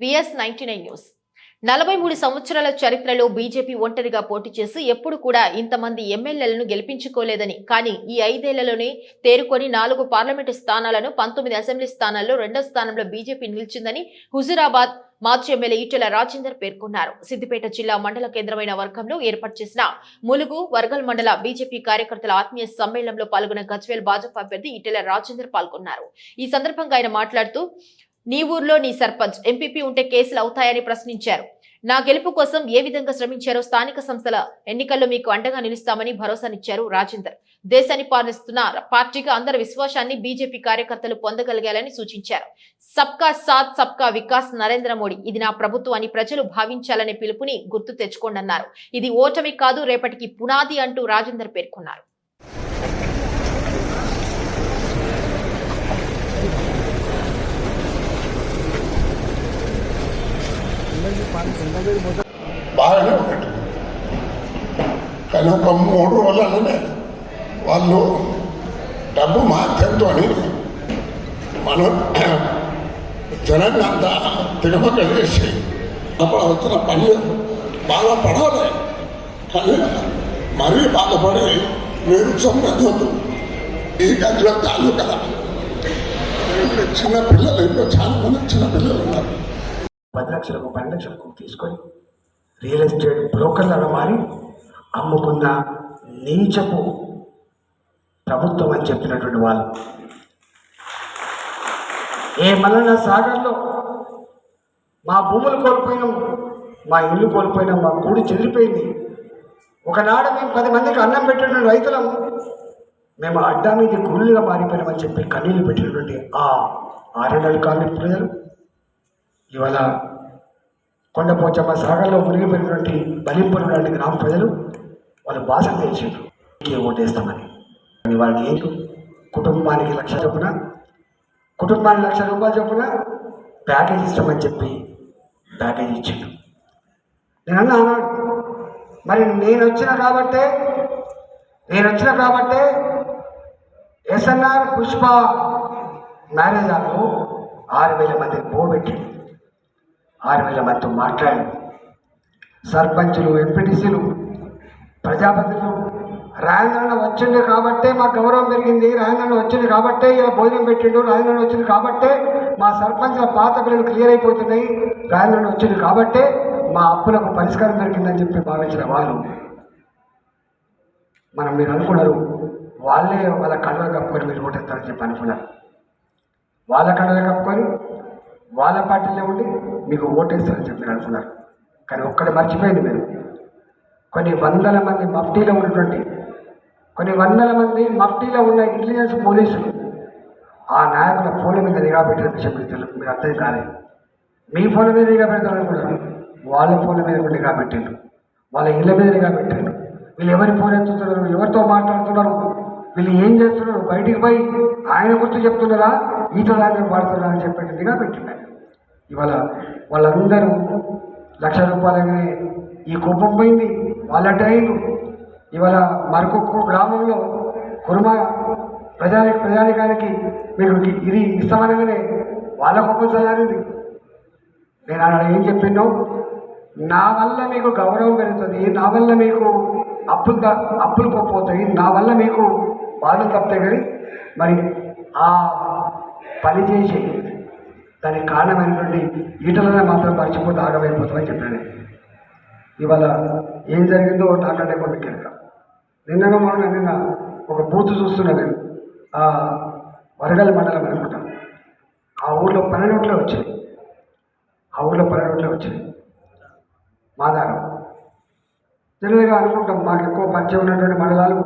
VS ninety nine news. నలభై మూడు సంవత్సరాల చరిత్రలో బీజేపీ ఒంటరిగా పోటీ చేసి ఎప్పుడు కూడా ఇంతమంది ఎమ్మెల్యేలను గెలిపించుకోలేదని. కానీ ఈ ఐదేళ్ళలోనే తేరుకొని నాలుగు పార్లమెంటు స్థానాలను పంతొమ్మిది అసెంబ్లీ స్థానాల్లో రెండో స్థానంలో బీజేపీ నిలిచిందని హుజురాబాద్ మాజీ ఎమ్మెల్యే ఈటెల రాజేందర్ పేర్కొన్నారు. సిద్దిపేట జిల్లా మండల కేంద్రమైన వర్గంలో ఏర్పాటు చేసిన ములుగు వర్గల్ మండల బీజేపీ కార్యకర్తల ఆత్మీయ సమ్మేళనంలో పాల్గొన్న గజ్వేల్ భాజపా అభ్యర్థి ఈటెల రాజేందర్ పాల్గొన్నారు. ఈ సందర్భంగా ఆయన మాట్లాడుతూ నీ ఊర్లో నీ సర్పంచ్ ఎంపీపీ ఉంటే కేసులు అవుతాయని ప్రశ్నించారు. నా గెలుపు కోసం ఏ విధంగా శ్రమించారో స్థానిక సంస్థల ఎన్నికల్లో మీకు అండగా నిలుస్తామని భరోసానిచ్చారు రాజేందర్. దేశాన్ని పాలిస్తున్న పార్టీగా అందరి విశ్వాసాన్ని బీజేపీ కార్యకర్తలు పొందగలిగాలని సూచించారు. సబ్కా సాత్ సబ్కా వికాస్ నరేంద్ర మోడీ. ఇది నా ప్రభుత్వం అని ప్రజలు భావించాలనే పిలుపుని గుర్తు తెచ్చుకోండన్నారు. ఇది ఓటమి కాదు రేపటికి పునాది అంటూ రాజేందర్ పేర్కొన్నారు. బాగానే ఉన్నట్టు కానీ ఒక మూడు రోజులనే వాళ్ళు డబ్బు మాధ్యంతో మనం జనాన్ని అంతా తిరమక చేసి అప్పుడు వచ్చిన పని బాధపడాలి కానీ మరీ బాధపడి నిరుత్సం గద్దొద్దు ఈ గదిలో చాలు కదా చిన్న పిల్లలు ఇంట్లో చాలా మంది చిన్న పిల్లలు ఉన్నారు. పది లక్షలకు పది లక్షలకు తీసుకొని రియల్ ఎస్టేట్ బ్రోకర్లలో మారి అమ్ముకున్న నీచపు ప్రభుత్వం అని చెప్పినటువంటి వాళ్ళు. ఏ మలన సాగర్లో మా భూములు కోల్పోయినాం మా ఇల్లు కోల్పోయినాం మా కూడి చెదిరిపోయింది. ఒకనాడు మేము పది మందికి అన్నం పెట్టిన రైతులం మేము అడ్డా మీద గుళ్ళుగా మారిపోయినామని చెప్పి కన్నీళ్ళు పెట్టినటువంటి ఆ ఆరేడు కాలనీ ప్రజలు ఇవాళ కొండపోచమ్మ సాగర్లో మునిగిపోయినటువంటి బలింపులు లాంటి గ్రామ ప్రజలు వాళ్ళు భాష తెలిసిండ్రు ఇంకే ఓటేస్తామని. వాళ్ళని ఏంటి కుటుంబానికి లక్ష చొప్పున కుటుంబానికి లక్ష రూపాయలు చొప్పున ప్యాకేజ్ ఇస్తామని చెప్పి ప్యాకేజ్ ఇచ్చిండు నేను అన్నా అన్నాడు మరి నేను వచ్చిన కాబట్టే నేను వచ్చిన కాబట్టే ఎస్ఎన్ఆర్ పుష్ప మ్యారేజ్ ఆరు వేల మంది పోబెట్టింది ఆర్మీల వేల మాట్లాడి సర్పంచులు ఎంపీటీసీలు ప్రజాపతిలు రాయంద్రన్న వచ్చిండు కాబట్టే మా గౌరవం పెరిగింది రాయంద్రన్న వచ్చింది కాబట్టే ఇలా భోజనం పెట్టిండు రాయంద్రన్న వచ్చింది కాబట్టే మా సర్పంచ్ల పాత బిల్లులు క్లియర్ అయిపోతున్నాయి రాయంద్రన్న వచ్చింది కాబట్టే మా అప్పులకు పరిష్కారం దొరికిందని చెప్పి భావించిన వాళ్ళు. మనం మీరు అనుకున్నారు వాళ్ళే వాళ్ళ కళ్ళ కప్పుకొని మీరు ఓటేస్తారని చెప్పి అనుకున్నారు. వాళ్ళ కళ్ళ కప్పుకొని వాళ్ళ పార్టీలో ఉండి మీకు ఓటేస్తారని చెప్పి అనుకున్నారు కానీ ఒక్కటి మర్చిపోయింది మీరు. కొన్ని వందల మంది మఫ్టీలో ఉన్నటువంటి కొన్ని వందల మంది మఫ్టీలో ఉన్న ఇంటెలిజెన్స్ పోలీసులు ఆ నాయకుల ఫోన్ల మీద నిఘా పెట్టిన విషయం మీకు తెలుసు. మీరు అర్థం కాలేదు మీ ఫోన్ మీద నిఘా పెడతారనుకున్నారు వాళ్ళ ఫోన్ల మీద కూడా నిఘా పెట్టిండు వాళ్ళ ఇళ్ళ మీద నిఘా పెట్టిండు వీళ్ళు ఎవరి ఫోన్ ఎత్తుతున్నారు? ఎవరితో మాట్లాడుతున్నారు? వీళ్ళు ఏం చేస్తున్నారు? బయటికి పోయి ఆయన గుర్తు చెప్తున్నారా? ఈత లాగా పాడుతున్నారా అని చెప్పి పెట్టినారు ఇవాళ వాళ్ళందరూ లక్ష రూపాయలనే ఈ కుప్పం పోయింది. వాళ్ళ టైం ఇవాళ మరొక గ్రామంలో కుర్మ ప్రజాని ప్రజానికానికి మీకు ఇది ఇస్తామనగానే వాళ్ళ కుప్పం చల్లారింది నేను అక్కడ ఏం చెప్పినో? నా వల్ల మీకు గౌరవం పెరుగుతుంది. నా వల్ల మీకు అప్పులు త- అప్పులు పోతాయి. నా వల్ల మీకు వాళ్ళు తప్పే కానీ మరి ఆ పని చేసి దానికి కారణమైనటువంటి ఈటలనే మాత్రం మర్చిపోతే ఆగమైపోతామని చెప్పాను ఇవాళ ఏం జరిగిందో నాకంటే కొన్ని కింద. నిన్నగా మొన్న నిన్న ఒక బూత్ చూస్తున్నా నేను. ఆ వరగల మండలం అనుకుంటా. ఆ ఊర్లో పన్నెండుట్లే వచ్చాయి ఆ ఊర్లో పన్నెండుట్లే వచ్చాయి మాదారం. జనరల్గా అనుకుంటాం. మాకు ఎక్కువ పరిచయం ఉన్నటువంటి మండలాలు